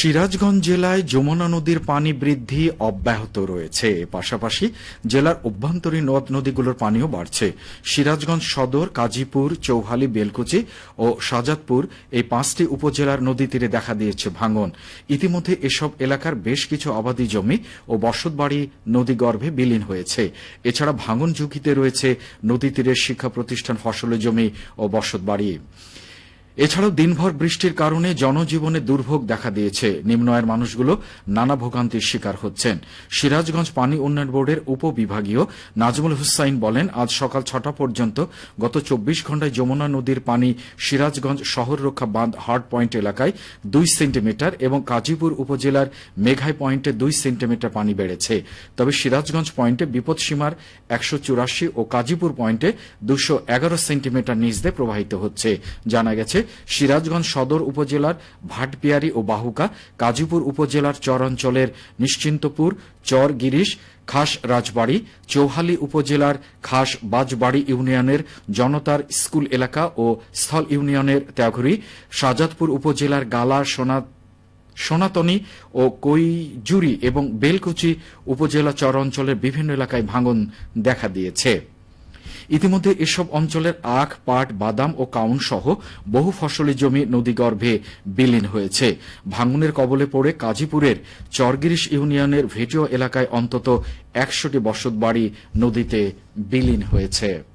সিরাজগঞ্জ জেলায় যমুনা নদীর পানি বৃদ্ধি অব্যাহত রয়েছে। পাশাপাশি জেলার অভ্যন্তরীণ নদ নদীগুলোর পানিও বাড়ছে। সিরাজগঞ্জ সদর, কাজীপুর, চৌহালি, বেলকুচি ও শাজাদপুর এই পাঁচটি উপজেলার নদী তীরে দেখা দিয়েছে ভাঙন। ইতিমধ্যে এসব এলাকার বেশ কিছু আবাদি জমি ও বসতবাড়ি নদীগর্ভে বিলীন হয়েছে। এছাড়া ভাঙন ঝুঁকিতে রয়েছে নদী তীরের শিক্ষা প্রতিষ্ঠান ফসলের জমি ও বসতবাড়ি। এছাড়াও দিনভর বৃষ্টির কারণে জনজীবনে দুর্ভোগ দেখা দিয়েছে। নিম্ন আয়ের মানুষগুলো নানা ভোগান্তির শিকার হচ্ছেন। সিরাজগঞ্জ পানি উন্নয়ন বোর্ডের উপবিভাগীয় নাজমুল হুসাইন বলেন, আজ সকাল ছটা পর্যন্ত গত চব্বিশ ঘণ্টায় যমুনা নদীর পানি সিরাজগঞ্জ শহর রক্ষা বাঁধ হার্ড পয়েন্ট এলাকায় দুই সেন্টিমিটার এবং কাজীপুর উপজেলার মেঘাই পয়েন্টে দুই সেন্টিমিটার পানি বেড়েছে। তবে সিরাজগঞ্জ পয়েন্টে বিপদসীমার একশো চুরাশি ও কাজীপুর পয়েন্টে দুশো এগারো সেন্টিমিটার নিচ দিয়ে প্রবাহিত হচ্ছে। জানা গেছে সিরাজগঞ্জ সদর উপজেলার ভাটপিয়ারি ও বাহুকা, কাজীপুর উপজেলার চর অঞ্চলের নিশ্চিন্তপুর চর গিরিশ খাস রাজবাড়ি, চৌহালি উপজেলার খাস বাজবাড়ি ইউনিয়নের জনতার স্কুল এলাকা ও স্থল ইউনিয়নের ত্যাঘরি শাজাদপুর উপজেলার গালা সোনা, সনাতনী ও কৈজুরি এবং বেলকুচি উপজেলা চর অঞ্চলের বিভিন্ন এলাকায় ভাঙন দেখা দিয়েছে। ইতিমধ্যে এসব অঞ্চলের আখ, পাট, বাদাম ও কাউন সহ বহু ফসলি জমি নদীগর্ভে বিলীন হয়েছে। ভাঙনের কবলে পড়ে কাজীপুরের চরগিরিশ ইউনিয়নের ভেটিও এলাকায় অন্তত একশোটি বসতবাড়ি নদীতে বিলীন হয়েছে।